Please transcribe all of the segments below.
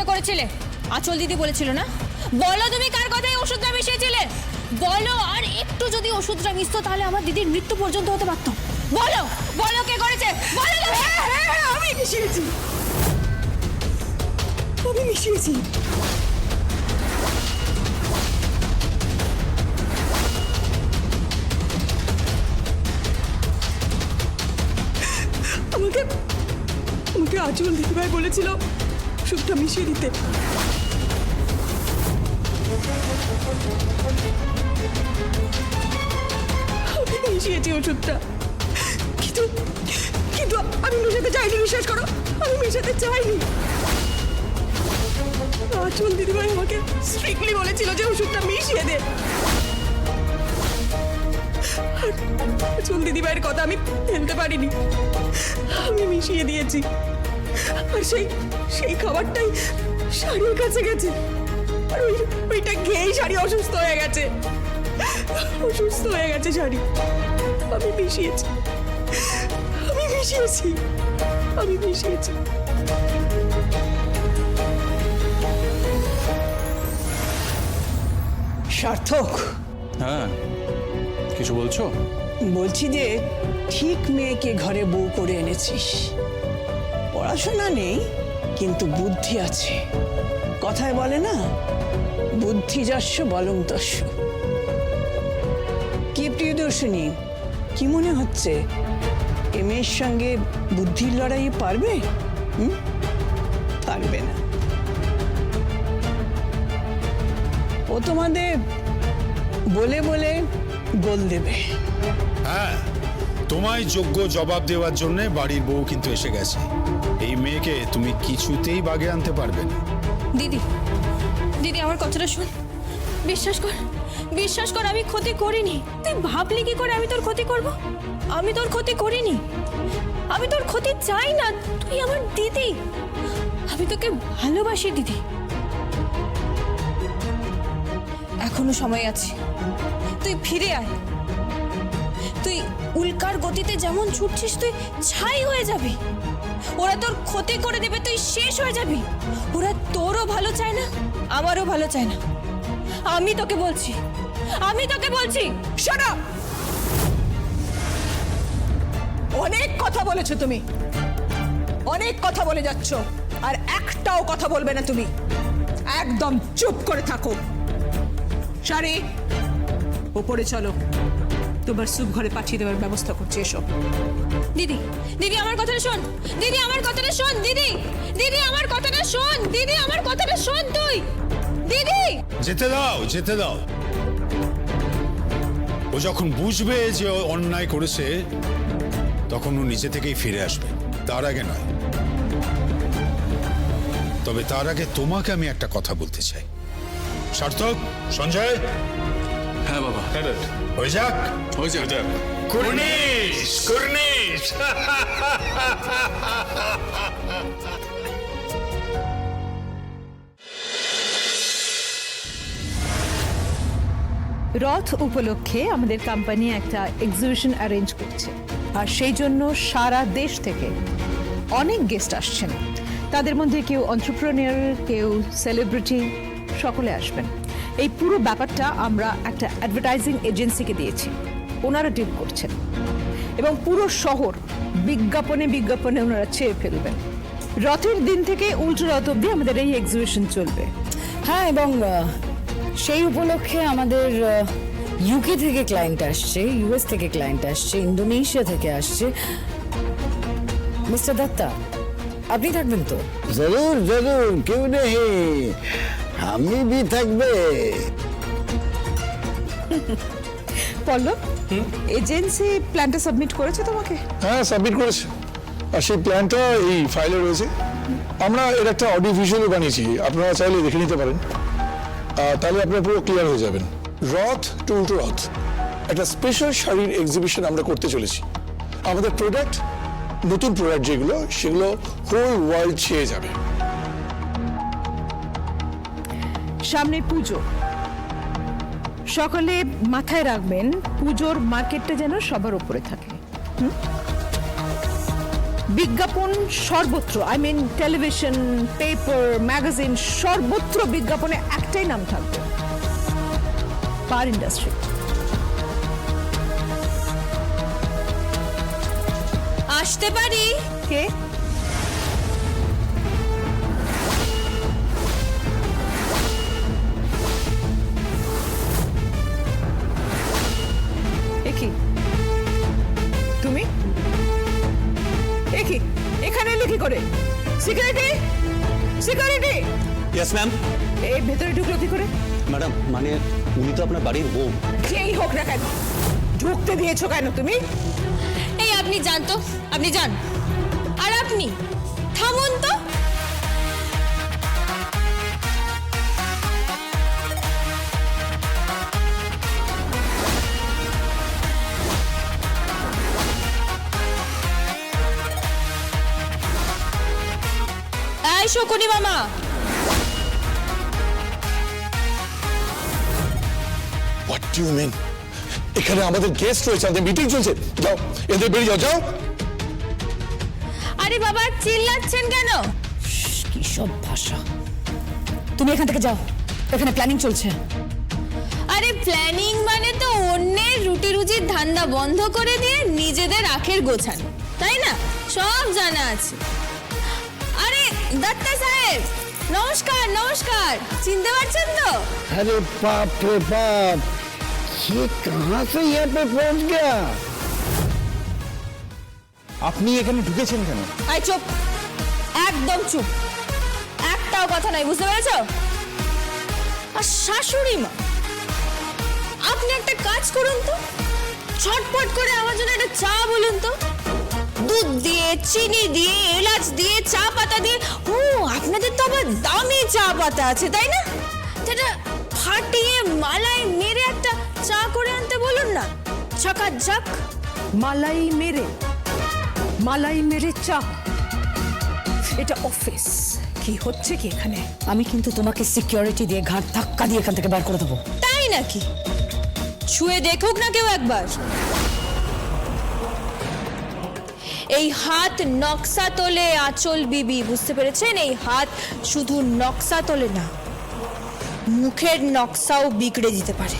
কাজটা করেছিলে? আচল দিদি বলেছিল না? বলো তুমি কার কথায় ওষুধটা মিশিয়েছিলে? বলো আর একটু যদি ওষুধটা মিশতো তাহলে আমার দিদির মৃত্যু পর্যন্ত হতে পারতো। বলো বলো কে করেছে? বলো হ্যাঁ, আমি মিশিয়েছি। আমি মিশিয়েছি। আমাকে আমাকে আচল দিদিভাই বলেছিল ওষুধটা মিশিয়ে দিতে। মিশিয়েছি ওষুধটা। কিন্তু কিন্তু আমি মেশাতে চাইনি, বিশ্বাস করো। আমি মেশাতে চাইনি। আচল দিদিভাই আমাকে স্ট্রিক্টলি বলেছিল যে ওষুধটা মিশিয়ে দে। আচল দিদিভাইয়ের কথা আমি ফেলতে পারিনি। আমি মিশিয়ে দিয়েছি। আর সেই সেই খাবারটাই শাড়ির কাছে গেছে। আর ওই ওইটা খেয়েই শাড়ি অসুস্থ হয়ে গেছে। অসুস্থ হয়ে গেছে শাড়ি। আমি মিশিয়েছি আমি মিশিয়েছি আমি মিশিয়েছি সার্থক। হ্যাঁ কিছু বলছো? বলছি যে ঠিক মেয়েকে ঘরে বউ করে এনেছিস। পড়াশোনা নেই, কিন্তু বুদ্ধি আছে। কথায় বলে না বুদ্ধি যস্য বলং তস্য কি প্রিয়দর্শিনী কি মনে হচ্ছে এ মেয়ের সঙ্গে বুদ্ধির লড়াইয়ে পারবে? হুম? পারবে না। ও তোমাদের বলে বলে গোল দেবে। হ্যাঁ তোমায় যোগ্য জবাব দেওয়ার জন্য বাড়ির বউ কিন্তু এসে গেছে। এই মেয়েকে তুমি কিছুতেই বাগে আনতে পারবে না। দিদি দিদি, আমার কথাটা শোন। বিশ্বাস কর বিশ্বাস কর, আমি ক্ষতি করিনি। তুই ভাবলি কি করে আমি তোর ক্ষতি করব? আমি তোর ক্ষতি করিনি। আমি তোর ক্ষতি চাই না। তুই আমার দিদি। আমি তোকে ভালোবাসি, দিদি। এখনও সময় আছে। তুই ফিরে আয়। তুই উল্কার গতিতে যেমন ছুটছিস, তুই ছাই হয়ে যাবি। ওরা তোর ক্ষতি করে দেবে, তুই শেষ হয়ে যাবি। ওরা তোরও ভালো চায় না, আমারও ভালো চায় না। আমি তোকে বলছি, আমি তোকে বলছি up! অনেক কথা বলেছ তুমি। অনেক কথা বলে যাচ্ছ, আর একটাও কথা বলবে না তুমি। একদম চুপ করে থাকো। সারি, ওপরে চলো। তোমার সুপ ঘরে পাঠিয়ে দেওয়ার ব্যবস্থা করছি এসব দিদি দিদি, আমার কথাটা শোন। দিদি, আমার কথাটা শোন, দিদি। দিদি, আমার কথাটা শোন, দিদি, আমার কথাটা শোন তুই। দিদি! যেতে দাও যেতে দাও। ও যখন বুঝবে যে ও অন্যায় করেছে, তখন ও নিজে থেকেই ফিরে আসবে। তার আগে নয়। তবে তার আগে তোমাকে আমি একটা কথা বলতে চাই। সার্থক, সঞ্জয়! হ্যাঁ বাবা। হয়ে যাক। হয়েছে ওটা কুর্নিশ কুর্নিশ। রথ উপলক্ষে আমাদের কোম্পানি একটা এক্সিবিশন অ্যারেঞ্জ করছে। আর সেই জন্য সারা দেশ থেকে অনেক গেস্ট আসছেন। তাদের মধ্যে কেউ অন্টারপ্রেনিয়ার কেউ সেলিব্রিটি সকলে আসবেন। এই পুরো ব্যাপারটা আমরা একটা অ্যাডভার্টাইজিং এজেন্সিকে দিয়েছি। ওনারা ডিল করছেন। এবং পুরো শহর বিজ্ঞাপনে বিজ্ঞাপনে ওনারা চেয়ে ফেলবেন। রথের দিন থেকে উল্টো রথ অব্দি আমাদের এই এক্সিবিশন চলবে। হ্যাঁ এবং সেই উপলক্ষে আমাদের ইউকে থেকে ক্লায়েন্ট আসছে ইউএস থেকে ক্লায়েন্ট আসছে ইন্দোনেশিয়া থেকে আসছে। মিস্টার দত্তা আপনি থাকবেন তো? জরুর জরুর কেউ নেই। আমি भी থাকবে। পল্লব এজেন্সি প্ল্যানটা সাবমিট করেছে তোমাকে? হ্যাঁ সাবমিট করেছে। আর সেই প্ল্যানটা এই ফাইলে রয়েছে। আমরা এর একটা অডিও ভিজুয়ালও বানিয়েছি। আপনারা চাইলে দেখে নিতে পারেন। তাহলে আপনারা পুরো ক্লিয়ার হয়ে যাবেন। রথ টু উল্টো রথ একটা স্পেশাল শাড়ির এক্সিবিশন আমরা করতে চলেছি। আমাদের প্রোডাক্ট নতুন প্রোডাক্ট যেগুলো সেগুলো হোল ওয়ার্ল্ড ছেয়ে যাবে। সামনে পুজো। সকলে মাথায় রাখবেন পুজোর মার্কেটটা যেন সবার উপরে থাকে। বিজ্ঞাপন সর্বত্র I mean television paper magazine সর্বত্র বিজ্ঞাপনে একটাই নাম থাকবে। পার ইন্ডাস্ট্রি আসতে পারি? কে? করে। সিকিউরিটি সিকিউরিটি ইয়েস ম্যাম এই ভেতরে ঢুকলো কি করে? ম্যাডাম মানে উনি তো আপনার বাড়ির বউ। যেই হোক না কেন ঢুকতে দিয়েছ কেন তুমি? এই আপনি যান তো আপনি যান। আর আপনি থামুন তো। এই শকুনি মামা। হোয়াট ডু মিন এখানে আমাদের গেস্ট রয়েছে আমাদের মিটিং চলছে। যাও এদের বেরিয়ে যাও যাও। আরে বাবা চিল্লাচ্ছেন কেন? কি সব ভাষা। তুমি এখান থেকে যাও এখানে প্ল্যানিং চলছে। আরে প্ল্যানিং মানে তো অন্যের রুটি রুজির ধান্দা বন্ধ করে দিয়ে নিজেদের আখের গোছানো তাই না? সব জানা আছে। দত্তা সাহেব নমস্কার নমস্কার চিনতে পারছেন তো अरे बाप रे बाप ये कहाँ से यहाँ पे पहुंच गया আপনি এখানে ঢুকেছেন কেন আই চুপ একদম চুপ একটাও কথা নাই বুঝতে পেরেছো আর শাশুড়ি মা আপনি একটা কাজ করুন তো ছটপট করে আমার জন্য একটা চা বলুন তো দুধ দিয়ে চিনি দিয়ে এলাচ দিয়ে চা পাতা দিয়ে। ও আপনাদের তো আবার দামি চা পাতা আছে তাই না? সেটা ফাটিয়ে মালাই মেরে একটা চা করে আনতে বলুন না। ছকা ঝাক মালাই মেরে মালাই মেরে চা। এটা অফিস। কি হচ্ছে কি এখানে? আমি কিন্তু তোমাকে সিকিউরিটি দিয়ে ঘাট ধাক্কা দিয়ে এখান থেকে বার করে দেবো। তাই নাকি? ছুঁয়ে দেখুক না কেউ একবার। এই হাত নকশা তোলে আঁচল বিবি বুঝতে পেরেছেন? এই হাত শুধু নকশা তোলে না মুখের নকশাও বিগড়ে দিতে পারে।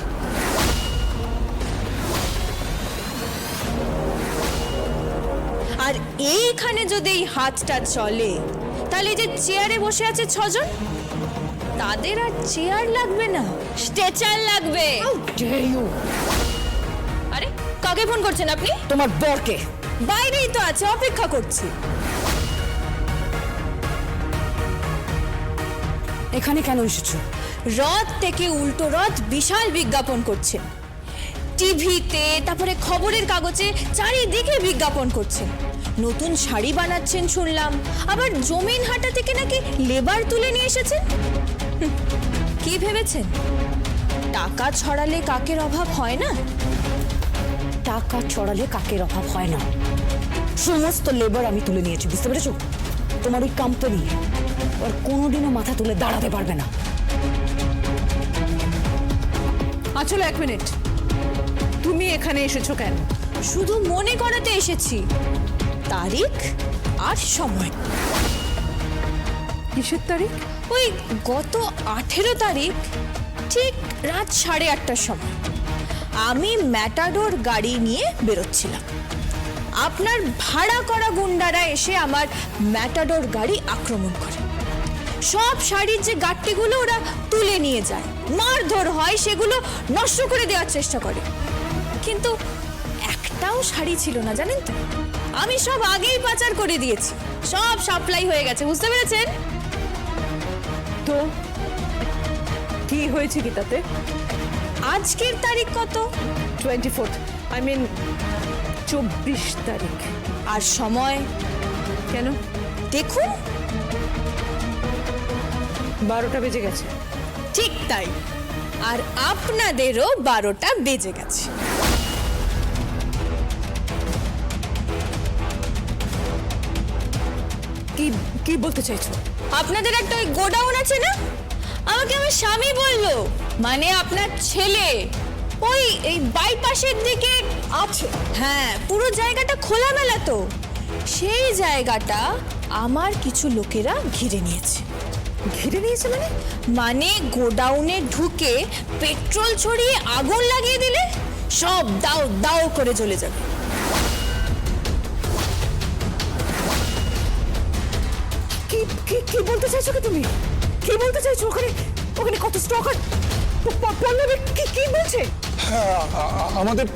আর এইখানে যদি এই হাতটা চলে তাহলে এই যে চেয়ারে বসে আছে ছজন তাদের আর চেয়ার লাগবে না স্ট্রেচার লাগবে। আরে কাকে ফোন করছেন আপনি? তোমার বরকে। বাইরেই তো আছে, অপেক্ষা করছি। এখানে কেন এসেছ? রথ থেকে উল্টো রথ বিশাল বিজ্ঞাপন করছে। টিভিতে, তারপরে খবরের কাগজে চারিদিকে বিজ্ঞাপন করছে। নতুন শাড়ি বানাচ্ছেন শুনলাম, আবার জমিন হাটা থেকে নাকি লেবার তুলে নিয়ে এসেছেন? কি ভেবেছেন? টাকা ছড়ালে কাকের অভাব হয় না? টাকা ছড়ালে কাকের অভাব হয় না। সমস্ত লেবার আমি তুলে নিয়েছি বুঝতে পেরেছ? তোমার ওই কোম্পানি আর কোনোদিনও মাথা তুলে দাঁড়াতে পারবে না। আচলো এক মিনিট তুমি এখানে এসেছ কেন? শুধু মনে করাতে এসেছি। তারিখ আর সময়। কিসের তারিখ? ওই গত আঠেরো তারিখ ঠিক রাত সাড়ে আটটার সময়। আমি ম্যাটাডোর গাড়ি নিয়ে বেরোচ্ছিলাম। আপনার ভাড়া করা গুন্ডারা এসে আমার ম্যাটাডোর গাড়ি আক্রমণ করে। সব শাড়ির যে গাট্টিগুলো ওরা তুলে নিয়ে যায়, মারধর হয়, সেগুলো নষ্ট করে দেওয়ার চেষ্টা করে। কিন্তু একটাও শাড়ি ছিল না, জানেন তো? আমি সব আগেই পাচার করে দিয়েছি। সব সাপ্লাই হয়ে গেছে, বুঝতে পেরেছেন? তো কি হয়েছে কি তাতে? আজকের তারিখ কত? টোয়েন্টি ফোর্থ আই মিন চব্বিশ তারিখ। আর সময়? কেন? দেখুন। বারোটা বেজে গেছে। ঠিক তাই। আর আপনাদেরও বারোটা বেজে গেছে। কি কি বলতে চাইছো? আপনাদের একটা ওই গোডাউন আছে না? আমাকে আমার স্বামী বলল। মানে আপনার ছেলে। ওই, এই বাইপাসের দিকে আছে। হ্যাঁ পুরো জায়গাটা খোলামেলা তো। সেই জায়গাটা আমার কিছু লোকেরা ঘিরে নিয়েছে। ঘিরে নিয়েছে মানে? মানে গোডাউনে ঢুকে পেট্রোল ছড়িয়ে আগুন লাগিয়ে দিলে সব দাও দাও করে চলে যাবে। কি কি বলতে চাইছো কি তুমি? কি বলতে চাইছো ওখানে? ওখানে কত স্টক পল্লবী কি কি বলছে? হ্যাঁ আমাদের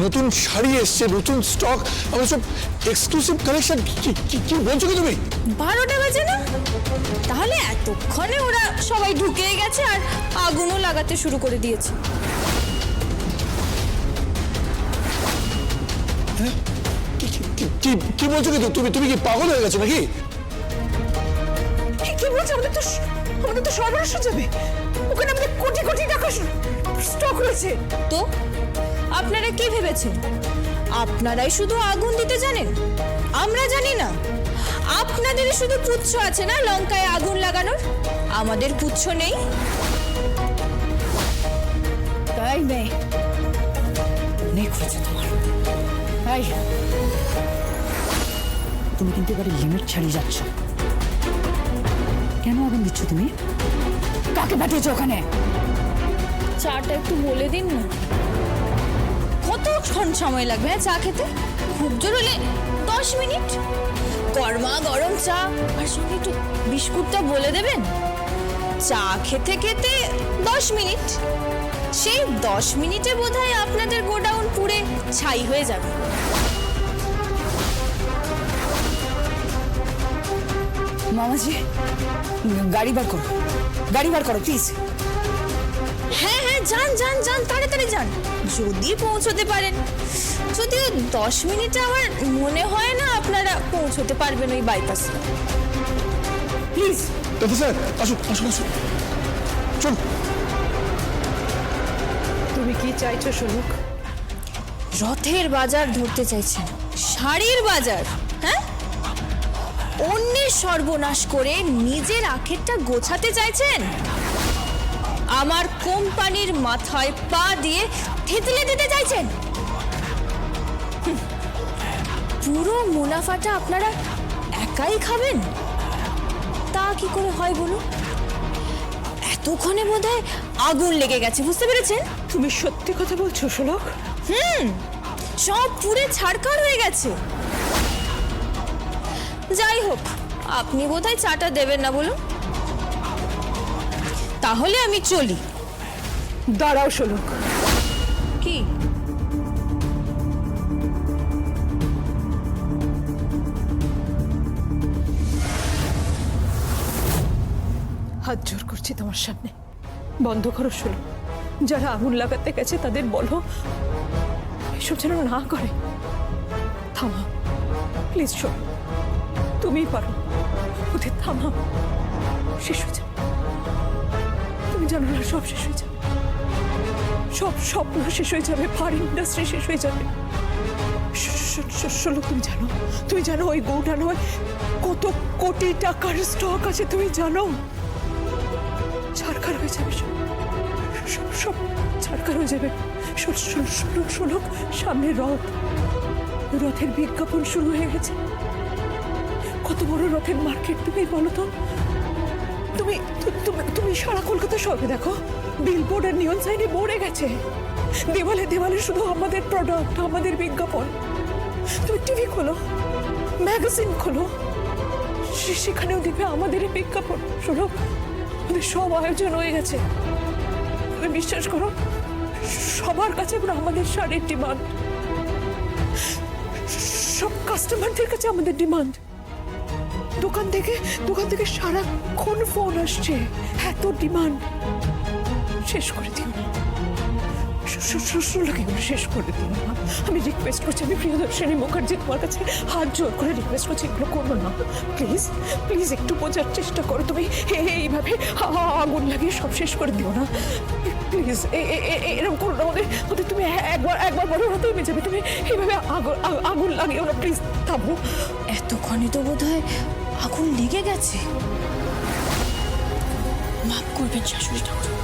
নতুন শাড়ি এসছে নতুন স্টক আমাদের সব এক্সক্লুসিভ কালেকশন কি বলছো কি তুমি? বারোটা বাজে না? তাহলে এতক্ষণে ওরা সবাই ঢুকে গেছে আর আগুনও লাগাতে শুরু করে দিয়েছে। কি- কি- কি- কি কি বলছো কি তুমি? তুমি কি পাগল হয়ে গেছো নাকি? কি কি বলছে? আমাদের তো আমাদের তো সর্বনাশ যাবে। ওখানে আমাদের কোটি কোটি টাকা স্টক রয়েছে। তো? আপনারা কি ভেবেছেন? আপনারাই শুধু আগুন দিতে জানেন? আমরা জানি না। আপনাদের শুধু পুচ্ছ আছে না লঙ্কায় আগুন লাগানোর? আমাদের পুচ্ছ নেই। তাই মেয়ে অনেক হয়েছে তোমার। তাই। তুমি কিন্তু এবারে লিমিট ছাড়িয়ে যাচ্ছ। কেন আগুন দিচ্ছ তুমি? কাকে পাঠিয়েছো ওখানে? চাটা একটু বলে দিন না। কতক্ষণ সময় লাগবে হ্যাঁ চা খেতে? খুব জোর হলে দশ মিনিট। গরমা গরম চা আর সঙ্গে একটু বিস্কুটটা বলে দেবেন? চা খেতে খেতে দশ মিনিট। সেই দশ মিনিটে বোধহয় আপনাদের গোডাউন পুড়ে ছাই হয়ে যাবে। মামাজি গাড়ি বার করো গাড়ি বার করো প্লিজ হ্যাঁ হ্যাঁ যান যান যান তাড়াতাড়ি যান। যদি পৌঁছতে পারেন। যদিও দশ মিনিটে আমার মনে হয় না আপনারা পৌঁছতে পারবেন ওই বাইপাসে প্লিজ স্যার আসুন আসুন আসুন চল। তুমি কি চাইছো শোনুক রথের বাজার ধরতে চাইছেন। শাড়ির বাজার। অন্যের সর্বনাশ করে নিজের আখেরটা গোছাতে চাইছেন? আমার কোম্পানির মাথায় পা দিয়ে থেতলে দিতে চাইছেন? পুরো মুনাফাটা আপনারা একাই খাবেন? তা কি করে হয় বলুন? এতক্ষণে বোধহয় আগুন লেগে গেছে বুঝতে পেরেছেন? তুমি সত্যি কথা বলছো সুলক হুম সব পুড়ে ছাড়খাড় হয়ে গেছে। যাই হোক আপনি বোধহয় চাটা দেবেন না বলুন। তাহলে আমি চলি। দাঁড়াও শোনক কি? হাত জোর করছি তোমার সামনে। বন্ধ করো শোনো। যারা আগুন লাগাতে গেছে তাদের বলো। এসব যেন না করে। থামা। প্লিজ শোনো। তুমিই পারো। ওদের থামা শেষ হয়ে যাবে। তুমি জানো না, সব শেষ হয়ে যাবে। সব স্বপ্ন শেষ হয়ে যাবে ফার ইন্ডাস্ট্রি শেষ হয়ে যাবে। শোনো, তুমি জানো তুমি জানো ওই গৌটা নয়, কত কোটি টাকার স্টক আছে, তুমি জানো? ছাড়খার হয়ে যাবে সব। সব ছাড়খার হয়ে যাবে। শোনো শোনো, সামনে রথ। রথের বিজ্ঞাপন শুরু হয়ে গেছে। কত বড় রথের মার্কেট তুমি বলো তো? তুমি তুমি সারা কলকাতা সবে দেখো। বিলবোর্ড আর নিয়ন সাইনে ভরে গেছে। দেওয়ালে দেওয়ালে শুধু আমাদের প্রোডাক্ট আমাদের বিজ্ঞাপন। তুমি টিভি খোলো ম্যাগাজিন খোলো। সেখানেও দেখবে আমাদের বিজ্ঞাপন। শোনো, আমাদের সব আয়োজন হয়ে গেছে। তুমি বিশ্বাস করো, সবার কাছে এখন আমাদের শাড়ির ডিমান্ড সব কাস্টমারদের কাছে আমাদের ডিমান্ড দোকান থেকে দোকান থেকে সারাক্ষণ ফোন আসছে। এত ডিমান্ড শেষ করে দিও। না শ্বশুরকে শেষ করে দিও। না আমি রিকোয়েস্ট করছি, আমি প্রিয়দর্শিনী মুখার্জি তোমার কাছে হাত জোর করে রিকোয়েস্ট করছি, এগুলো করো না। প্লিজ প্লিজ একটু বোঝার চেষ্টা করো তুমি। এ- এইভাবে আগুন লাগিয়ে সব শেষ করে দিও না। প্লিজ এরকম করো না আমাদের ওদের তুমি একবার একবার বড় হতে থেমে যাবে, তুমি এইভাবে আগুন আগুন লাগিও না প্লিজ থামো। এতক্ষণে তো বোধহয় আগুন লেগে গেছে। মাফ করবেন শাশুড়ি ঠাকুর।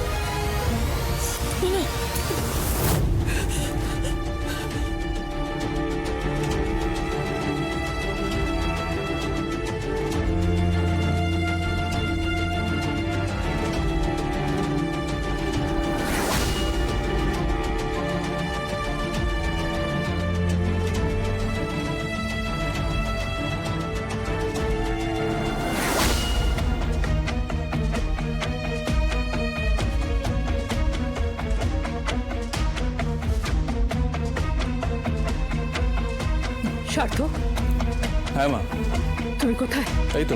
কোথায় এই তো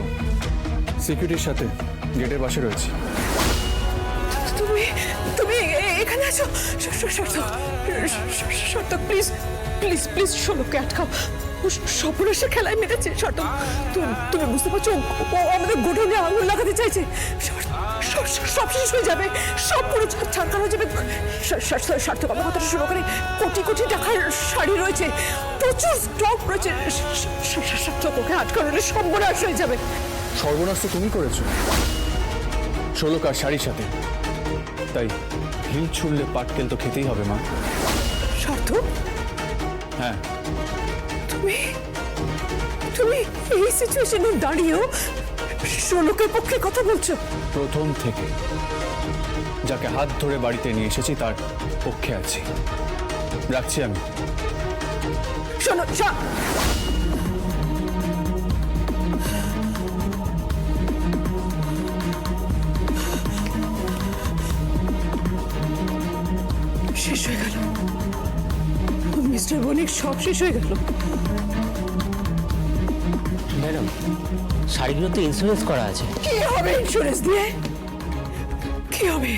সিকিউরিটির সাথে গেটের পাশে রয়েছে তুমি তুমি এখানে আছো স- স- সার্থক স- সার্থক প্লিজ প্লিজ প্লিজ ষোলোকে আটকাও সপনাশে খেলায় মেতেছে সার্থক তুমি বুঝতে পারছ? ও- আমাদের গোডাউনে আঙুল লাগাতে চাইছে। সব- শেষ হয়ে যাবে। সব পুরো ছাড়- হয়ে যাবে। সার্থক আমার কথাটা শুরু করে কোটি কোটি টাকার শাড়ি রয়েছে। প্রচুর স্টক রয়েছে। সার্থক ওকে আটকানোর সর্বনাশ হয়ে যাবে। সর্বনাশ তো তুমি করেছ। ষোলোকার শাড়ির সাথে। তাই হিল ছুড়লে পাটকেল তো খেতেই হবে মা। সার্থক? হ্যাঁ। তুমি এই সিচুয়েশনে দাঁড়িয়েও ষোলোকের পক্ষে কথা বলছো? প্রথম থেকে যাকে হাত ধরে বাড়িতে নিয়ে এসেছি তার পক্ষে আছি। রাখছি আমি। শোনো শেষ হয়ে গেল। মিস্টার বণিক সব শেষ হয়ে গেল। শাড়িগুলো তো ইন্স্যুরেন্স করা আছে। কি হবে ইন্স্যুরেন্স দিয়ে? কি হবে?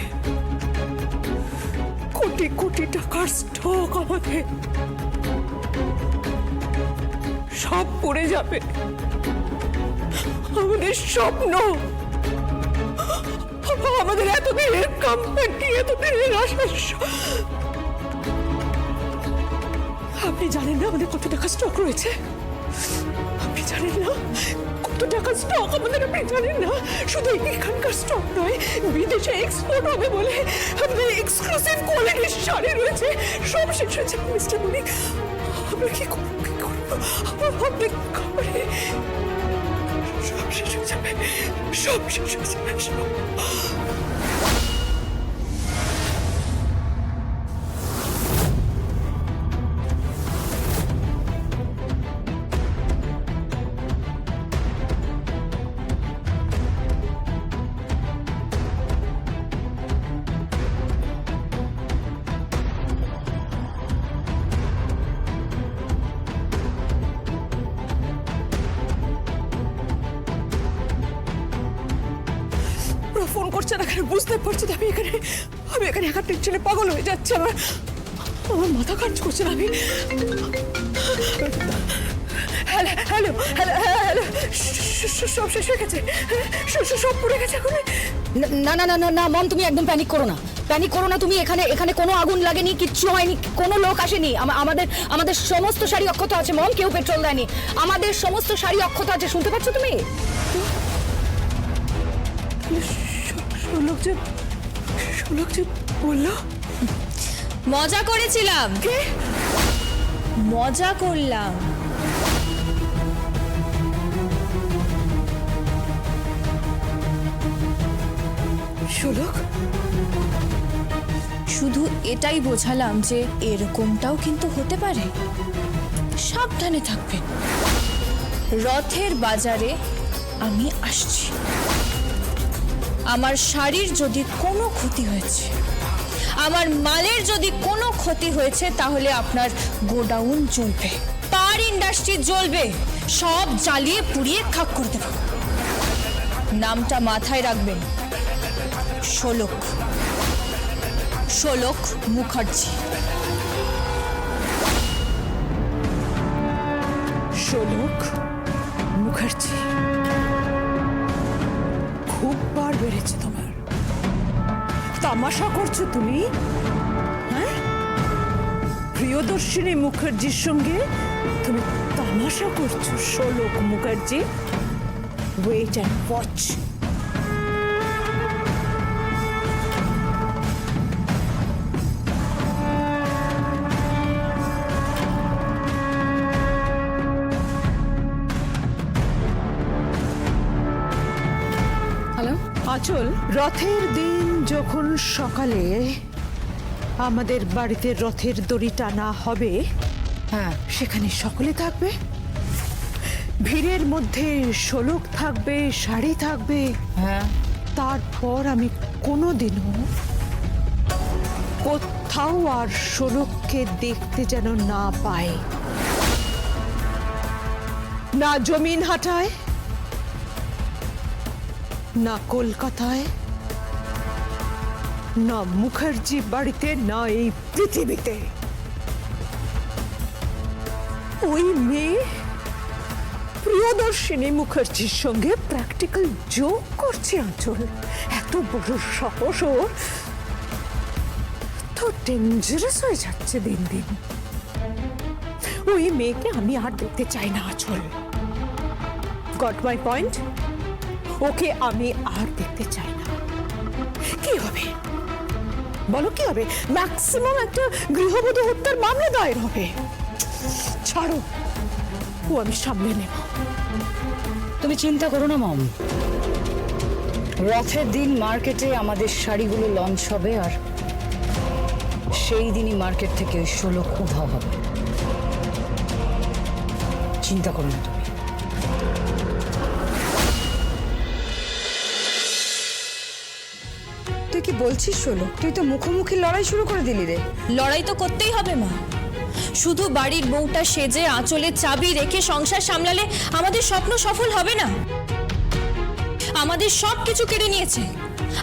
কোটি কোটি টাকার স্টক আমাদের সব পড়ে যাবে। আমাদের স্বপ্ন। আমাদের এতদিনের কোম্পানি এতদিনের আশা। আপনি জানেন না আমাদের কত টাকা স্টক রয়েছে? আপনি জানেন না? কত টাকা স্টক আমাদের আপনি জানেন না? শুধু এখানকার স্টক নয়, বিদেশে এক্সপোর্ট হবে বলে আমাদের এক্সক্লুসিভ কোয়ালিটির শাড়ি রয়েছে। সব শেষ হয়েছে, মিস্টার মনিক আমরা কি করব কি করব? আমার খাবারে সব শেষ হয়ে যাবে, সব শেষ হয়ে যাবে, সব। করছে না কেন? বুঝতে পারছি না আমি এখানে আমি এখানে একা টেনশনে পাগল হয়ে যাচ্ছে আমার আমার মাথা কাজ করছে না আমি হ্যালো হ্যালো হ্যালো হ্যালো সব শেষ হয়ে গেছে। সব পড়ে গেছে এখন। না না না না না মম তুমি একদম প্যানিক করো না। প্যানিক করো না তুমি এখানে এখানে কোনো আগুন লাগেনি কিচ্ছু হয়নি কোনো লোক আসেনি। আমাদের আমাদের সমস্ত শাড়ি অক্ষত আছে মম কেউ পেট্রোল দেয়নি। আমাদের সমস্ত শাড়ি অক্ষত আছে শুনতে পাচ্ছ তুমি? যে যে বলল। মজা করেছিলাম। মজা করলাম। শোলক শুধু এটাই বোঝালাম যে এরকমটাও কিন্তু হতে পারে। সাবধানে থাকবেন। রথের বাজারে আমি আসছি। আমার শাড়ির যদি কোনো ক্ষতি হয়েছে, আমার মালের যদি কোনো ক্ষতি হয়েছে, তাহলে আপনার গোডাউন জ্বলবে, পার ইন্ডাস্ট্রি জ্বলবে, সব জ্বালিয়ে পুড়িয়ে খাক করে দেব। নামটা মাথায় রাখবেন ষোলক ষোলক মুখার্জি। শোলক মুখার্জি। বেড়েছে তোমার। তামাশা করছ তুমি? হ্যাঁ? প্রিয়দর্শিনী মুখার্জির সঙ্গে তুমি তামাশা করছ, শোলক মুখার্জি। ওয়েট অ্যান্ড ওয়াচ আচল রথের দিন যখন সকালে আমাদের বাড়িতে রথের দড়ি টানা হবে হ্যাঁ। সেখানে সকলে থাকবে। ভিড়ের মধ্যে শোলক থাকবে শাড়ি থাকবে। হ্যাঁ। তারপর আমি কোনোদিনও কোথাও আর শোলককে দেখতে যেন না পাই। না জমিন হাটায় না কলকাতায়, না মুখার্জি বাড়িতে, না এই পৃথিবীতে। ওই মেয়ে প্রিয়দর্শিনী মুখার্জির সঙ্গে প্র্যাকটিক্যাল যোগ করছে আঁচল। এত বড় সাহস তো ডেঞ্জারাস হয়ে যাচ্ছে দিন দিন। ওই মেয়েকে আমি আর দেখতে চাই না আঁচল। গট মাই পয়েন্ট ওকে আমি আর দেখতে চাই না। কি হবে? বলো কি হবে? ম্যাক্সিমাম একটা গৃহবধূ হত্যার মামলা দায়ের হবে। ছাড়ো। ও আমি সামলে নেব। তুমি চিন্তা করো না, মম। রথের দিন মার্কেটে আমাদের শাড়িগুলো লঞ্চ হবে আর সেই দিনই মার্কেট থেকে ষোলো উধাও হবে। চিন্তা করো না তুমি। বলছিস শোলো তুই তো মুখোমুখি লড়াই শুরু করে দিলি রে। লড়াই তো করতেই হবে, মা। শুধু বাড়ির বউটা সেজে, আঁচলে চাবি রেখে সংসার সামলালে আমাদের স্বপ্ন সফল হবে না। আমাদের সব কিছু কেড়ে নিয়েছে।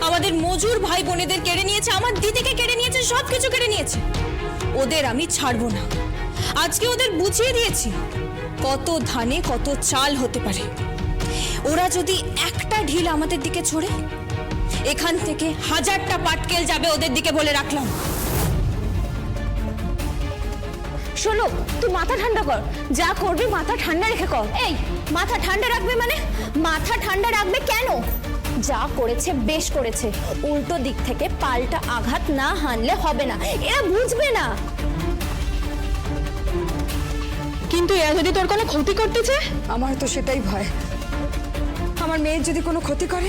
আমাদের মজুর ভাই বোনেদের কেড়ে নিয়েছে, আমার দিদিকে কেড়ে নিয়েছে সব কিছু কেড়ে নিয়েছে। ওদের আমি ছাড়বো না। আজকে ওদের বুঝিয়ে দিয়েছি, কত ধানে কত চাল হতে পারে। ওরা যদি একটা ঢিল আমাদের দিকে ছড়ে এখান থেকে হাজারটা পাটকেল যাবে ওদের দিকে বলে রাখলাম। শোনো তুই মাথা ঠান্ডা কর। যা করবি মাথা ঠান্ডা রেখে কর। এই মাথা ঠান্ডা রাখবে মানে? মাথা ঠান্ডা রাখবে কেন? যা করেছে বেশ করেছে। উল্টো দিক থেকে পাল্টা আঘাত না হানলে হবে না। এরা বুঝবে না। কিন্তু এরা যদি তোর কোনো ক্ষতি করতে চায়? আমার তো সেটাই ভয়। আমার মেয়ের যদি কোনো ক্ষতি করে